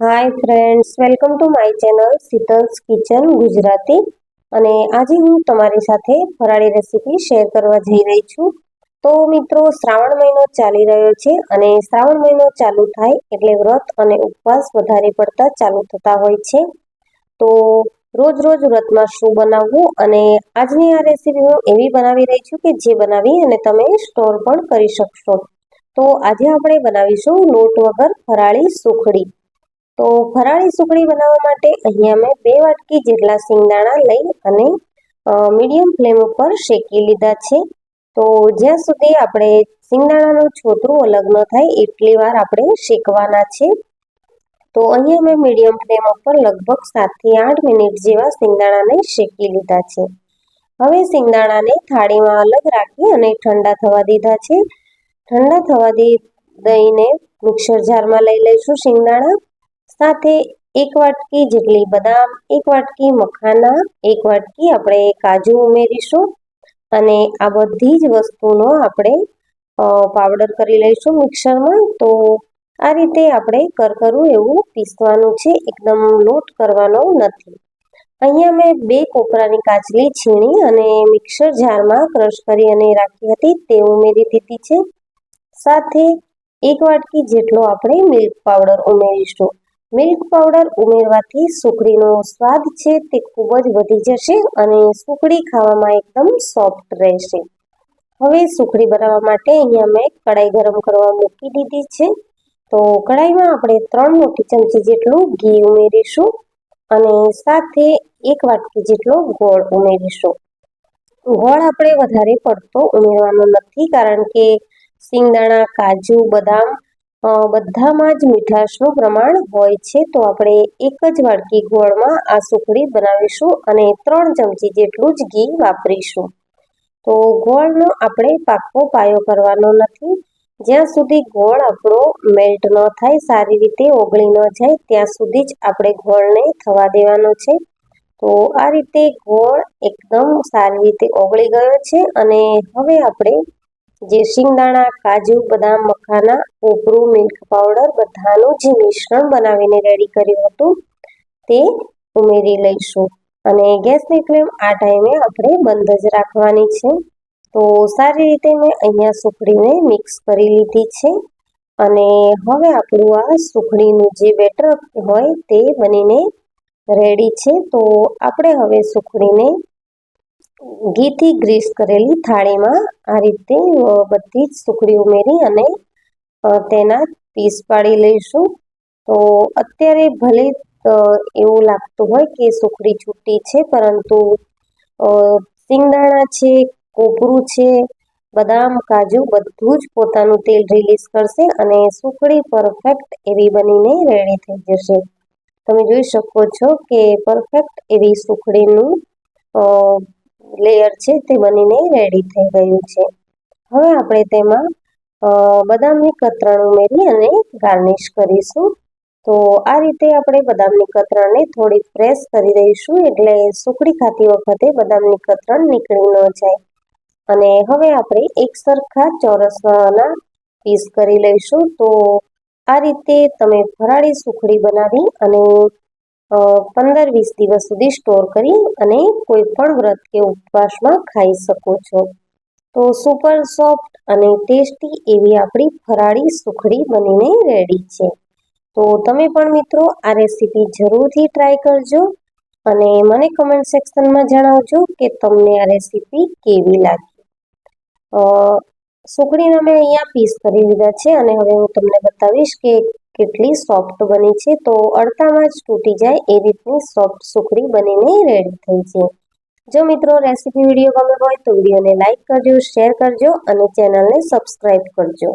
Hi friends welcome to my channel Sheetal's kitchen Gujarati અને આજે હું તમારી સાથે ફરાળી રેસીપી શેર કરવા જઈ રહી છું. તો મિત્રો, શ્રાવણ મહિનો ચાલી રહ્યો છે અને શ્રાવણ મહિનો ચાલુ થાય એટલે વ્રત અને ઉપવાસ વધારે પડતા ચાલુ થતા હોય છે. તો રોજ રોજ વ્રતમાં શું બનાવવું અને આજની આ રેસીપી હું એવી બનાવી રહી છું કે જે બનાવી અને તમે સ્ટોર પણ કરી શકશો. તો આજે આપણે બનાવીશું લોટ વગર ફરાળી સુખડી. તો ફરાળી સુખડી બનાવવા માટે અહીંયા મેં બે વાટકી જેટલા સિંગદાણા લઈ અને મીડિયમ ફ્લેમ ઉપર શેકી લીધા છે. તો જ્યાં સુધી આપણે સિંગદાણાનું છોતરું અલગ ન થાય એટલી વાર આપણે શેકવાના છે. તો અહીંયા મેં મીડિયમ ફ્લેમ ઉપર લગભગ સાતથી આઠ મિનિટ જેવા સિંગદાણાને શેકી લીધા છે. હવે સિંગદાણાને થાળીમાં અલગ રાખી અને ઠંડા થવા દીધા છે. ઠંડા થવા દઈને મિક્સર જારમાં લઈ લઈશું સિંગદાણા સાથે એક વાટકી જેટલી બદામ, એક વાટકી મખાના, એક વાટકી આપણે કાજુ ઉમેરીશું અને આ બધી જ વસ્તુનો આપણે પાવડર કરી લઈશું મિક્સરમાં તો આ રીતે આપણે કરકરું એવું પીસવાનું છે. એકદમ લોટ કરવાનો નથી. અહીંયા મેં બે કોપરાની કાચલી છીણી અને મિક્સર જારમાં ક્રશ કરી અને રાખી હતી. તે ઉમેરી દીધી છે. સાથે એક વાટકી જેટલો આપણે મિલ્ક પાવડર ઉમેરીશું. મિલ્ક પાવડર ઉમેરવાથી સુખડીનો સ્વાદ છે તે ખૂબ જ વધી જશે અને સુખડી ખાવામાં એકદમ સોફ્ટ રહેશે. હવે સુખડી બનાવવા માટે અહીંયા મેં કડાઈ ગરમ કરવા મૂકી દીધી છે. તો કડાઈમાં આપણે ત્રણ મોટી ચમચી જેટલું ઘી ઉમેરીશું અને સાથે એક વાટકી જેટલો ગોળ ઉમેરીશું. ગોળ આપણે વધારે પડતો ઉમેરવાનો નથી કારણ કે સિંગદાણા કાજુ, બદામ બધામાં જ મીઠાશનું પ્રમાણ હોય છે, તો આપણે એક જ વાડકી ગોળમાં આ સુખડી બનાવીશું અને ત્રણ ચમચી જેટલું જ ઘી વાપરીશું. તો ગોળનો આપણે પાકો પાયો કરવાનો નથી. જ્યાં સુધી ગોળ આપણો મેલ્ટ ન થાય, સારી રીતે ઓગળી ન જાય, ત્યાં સુધી જ આપણે ગોળને થવા દેવાનો છે. તો આ રીતે ગોળ એકદમ સારી રીતે ઓગળી ગયો છે અને હવે આપણે જે શિંગદાણા, કાજુ, બદામ, મખાના, કોપરું, મિલ્ક પાવડર બધાનું જે મિશ્રણ બનાવીને રેડી કર્યું હતું. તે ઉમેરી લઈશું. અને ગેસની ફ્લેમ આ ટાઈમે આપણે બંધ જ રાખવાની છે. તો સારી રીતે મેં અહીંયા સુખડીને મિક્સ કરી લીધી છે. અને હવે આપણું આ સુખડીનું જે બેટર હોય તે બનીને રેડી છે. તો આપણે હવે સુખડીને ઘીથી ગ્રીસ કરેલી થાળીમાં આ રીતે બધી જ સુખડી ઉમેરી અને તેના પીસ પાડી લઈશું. તો અત્યારે ભલે એવું લાગતું હોય કે સુખડી છૂટી છે, પરંતુ સિંગદાણા છે, કોપરું છે, બદામ, કાજુ બધું જ પોતાનું તેલ રિલીઝ કરશે અને સુખડી પરફેક્ટ એવી બનીને રેડી થઈ જશે. તમે જોઈ શકો છો કે પરફેક્ટ એવી સુખડીનું લેયર છે તે બનીને રેડી થઈ ગયું છે. હવે આપણે તેમાં બદામની કતરણ ઉમેરી અને ગાર્નિશ કરીશું. તો આ રીતે આપણે બદામની કતરણને થોડી પ્રેસ કરી દઈશું એટલે સુખડી ખાતી વખતે બદામની કતરણ નીકળી ન જાય. અને હવે આપણે એક સરખા ચોરસના પીસ કરી લઈશું. તો આ રીતે તમે ફરાળી સુખડી બનાવી અને પંદર વીસ દિવસ સુધી સ્ટોર કરી અને કોઈ પણ વ્રત કે ઉપવાસમાં ખાઈ શકો છો. તો સુપર સોફ્ટ અને ટેસ્ટી એવી આપણી ફરાળી સુખડી બનીને રેડી છે. તો તમે પણ મિત્રો આ રેસીપી જરૂરથી ટ્રાય કરજો અને મને કમેન્ટ સેક્શનમાં જણાવજો કે તમને આ રેસીપી કેવી લાગી. સુખડીના મેં અહીંયા પીસ કરી લીધા છે અને હવે હું તમને બતાવીશ કે કેટલી સોફ્ટ બની છે તો અડતામાં જ તૂટી જાય એ રીતની સોફ્ટ સુખડી બનીને રેડી થઈ છે. જો મિત્રો રેસીપી વીડિયો ગમે હોય તો વિડીયોને લાઇક કરજો શેર કરજો અને ચેનલને સબસ્ક્રાઈબ કરજો.